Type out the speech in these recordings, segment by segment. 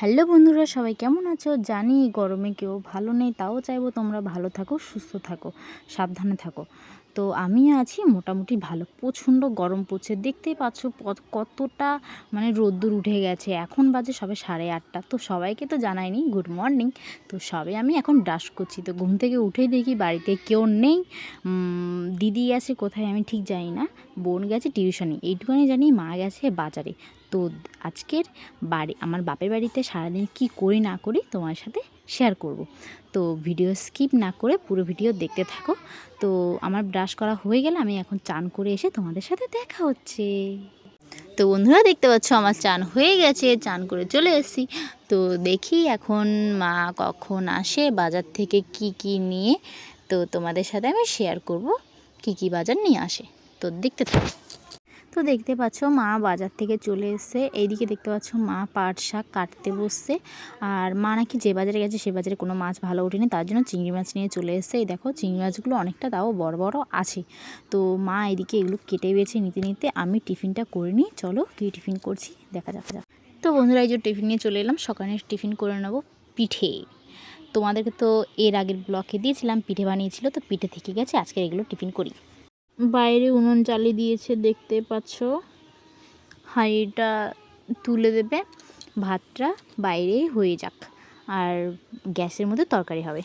Hello বন্ধুরা, সবাই কেমন আছো? জানি গরমে কেউ ভালো নেই, তাও চাইব তোমরা ভালো থাকো, সুস্থ থাকো, সাবধানে থাকো। তো আমি আছি মোটামুটি ভালো, প্রচণ্ড গরম পড়ছে, দেখতেই পাচ্ছ কতটা মানে রোদ্দুর উঠে গেছে। এখন বাজে সবে সাড়ে আটটা, তো সবাইকে তো জানাইনি, গুড মর্নিং। তো সবে আমি এখন ব্রাশ করছি, তো ঘুম থেকে উঠেই দেখি বাড়িতে কেউ নেই। দিদি গেছে কোথায় আমি ঠিক জানি না, বোন গেছে টিউশনে, এইটুকুনি জানি, মা গেছে বাজারে। তো আজকের বাড়ি, আমার বাপের বাড়িতে সারাদিন কি করি না করি তোমার সাথে শেয়ার করব। তো ভিডিও স্কিপ না করে পুরো ভিডিও দেখতে থাকো। তো আমার ব্রাশ করা হয়ে গেলে আমি এখন চান করে এসে তোমাদের সাথে দেখা হচ্ছে। তো বন্ধুরা দেখতে পাচ্ছ আমার চান হয়ে গেছে, চান করে চলে এসেছি। তো দেখি এখন মা কখন আসে, বাজার থেকে কি কি নিয়ে, তো তোমাদের সাথে আমি শেয়ার করব, কি কি বাজার নিয়ে আসে। তো দেখতে থাকো। তো দেখতে পাচ্ছ মা বাজার থেকে চলে এসছে। এইদিকে দেখতে পাচ্ছ মা পাট শাক কাটতে বসছে। আর মা নাকি যে বাজারে গেছে সে বাজারে কোনো মাছ ভালো ওঠেনি, তার জন্য চিংড়ি মাছ নিয়ে চলে এসছে। এই দেখো, চিংড়ি মাছগুলো অনেকটা তাও বড় বড় আছে। তো মা এদিকে এগুলো কেটে বেছে নিতে নিতে আমি টিফিনটা করে নিই। চলো কী টিফিন করছি, দেখা যাক যাক। তো বন্ধুরা, এই যে টিফিন নিয়ে চলে এলাম। সকালে টিফিন করে নেব পিঠে। তোমাদেরকে তো এর আগের ব্লকে দিয়েছিলাম, পিঠে বানিয়েছিল, তো পিঠে থেকে গেছে। আজকে এগুলো টিফিন করি। বাইরে উনুন জ্বালিয়ে দিয়েছে, দেখতে পাচ্ছ। হাঁড়িটা তুলে দেবে, ভাতটা বাইরেই হয়ে যাক, আর গ্যাসের মধ্যে তরকারি হবে।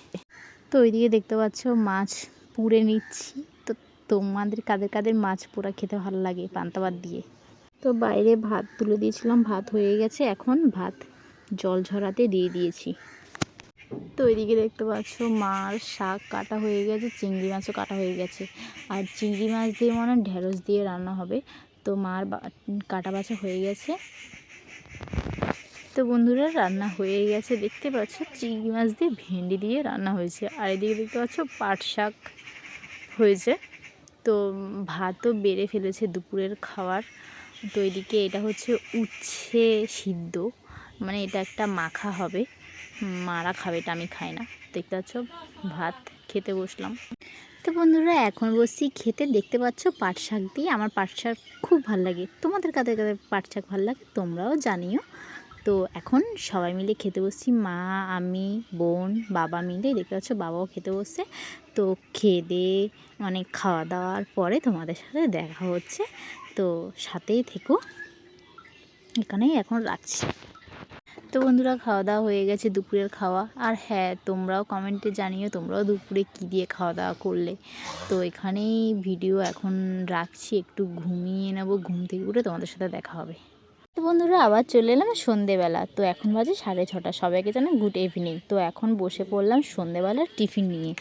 তো ওইদিকে দেখতে পাচ্ছ মাছ পুড়ে নিচ্ছি। তো তোমাদের কাদের কাদের মাছ পোড়া খেতে ভালো লাগে পান্তা ভাত দিয়ে? তো বাইরে ভাত তুলে দিয়েছিলাম, ভাত হয়ে গেছে। এখন ভাত জল ঝরাতে দিয়ে দিয়েছি। তো এদিকে দেখতে পাচ্ছ মার শাক কাটা হয়ে গেছে, চিংড়ি মাছও কাটা হয়ে গেছে। আর চিংড়ি মাছ দিয়ে মনে হয় ঢেঁড়স দিয়ে রান্না হবে। তো মার কাটা বাছা হয়ে গেছে। তো বন্ধুরা, রান্না হয়ে গেছে। দেখতে পাচ্ছ চিংড়ি মাছ দিয়ে ভেন্ডি দিয়ে রান্না হয়েছে। আর এদিকে দেখতে পাচ্ছ পাট শাক হয়েছে। তো ভাতও বেড়ে ফেলেছে দুপুরের খাবার তো এদিকে এটা হচ্ছে উচ্ছে সিদ্ধ। মানে এটা একটা মাখা হবে। মারা খাবে এটা আমি খাই না। দেখতে পাচ্ছ, ভাত খেতে বসলাম। তো বন্ধুরা, এখন বসছি খেতে। দেখতে পাচ্ছ, পাট শাক দিয়ে আমার পাট শাক খুব ভালো লাগে। তোমাদের কাদের কাদের পাট শাক ভালো লাগে, তোমরাও জানিও। তো এখন সবাই মিলে খেতে বসছি, মা, আমি, বোন, বাবা মিলে। দেখতে পাচ্ছ, বাবাও খেতে বসছে। তো খেয়ে দিয়ে মানে খাওয়া দাওয়ার পরে তোমাদের সাথে দেখা হচ্ছে। তো সাথেই থেকো। এখানেই এখন রাখছি। তো বন্ধুরা খাওয়া দাওয়া হয়ে গেছে দুপুরের খাওয়া। আর হ্যাঁ তোমরাও কমেন্টে জানিও তোমরাও দুপুরে কী দিয়ে খাওয়া দাওয়া করলে। তো এখানেই ভিডিও এখন রাখছি, একটু ঘুমিয়ে নেব, ঘুম থেকে উঠে তোমাদের সাথে দেখা হবে। তো বন্ধুরা আবার চলে এলাম সন্ধেবেলা। তো এখন বাজে সাড়ে ছটা, সবাইকে জানা গুড ইভিনিং তো এখন বসে পড়লাম সন্ধেবেলার টিফিন নিয়ে।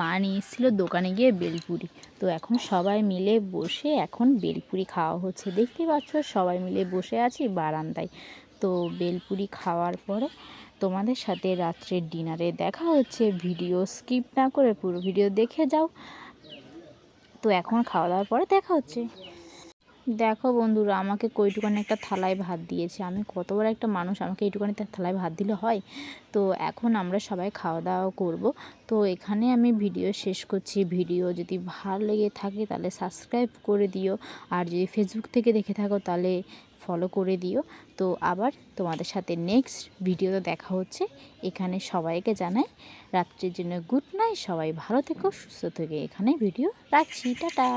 মা নিয়ে এসেছিল দোকানে গিয়ে বেলপুরি। তো এখন সবাই মিলে বসে এখন বেলপুরি খাওয়া হচ্ছে। দেখতেই পাচ্ছ সবাই মিলে বসে আছি বারান্দায়। তো বেলপুরি খাওয়ার পরে তোমাদের সাথে রাত্রের ডিনারে দেখা হচ্ছে। ভিডিও স্কিপ না করে পুরো ভিডিও দেখে যাও। তো এখন খাওয়া দাওয়ার পরে দেখা হচ্ছে। দেখো বন্ধুরা, আমাকে কইটুকানি একটা থালায় ভাত দিয়েছে। আমি কত বড় একটা মানুষ আমাকে এইটুকানি থালায় ভাত দিলে হয়? তো এখন আমরা সবাই খাওয়া দাওয়া করব। তো এখানে আমি ভিডিও শেষ করছি। ভিডিও যদি ভালো লেগে থাকে তাহলে সাবস্ক্রাইব করে দিও। আর যদি ফেসবুক থেকে দেখে থাকো তাহলে ফলো করে দিও। তো আবার তোমাদের সাথে নেক্সট ভিডিওতে দেখা হচ্ছে। এখানে সবাইকে জানাই, রাত্রির জন্য গুড নাইট সবাই ভালো থেকো, সুস্থ থেকে। এখানে ভিডিও রাখছি, টাটা।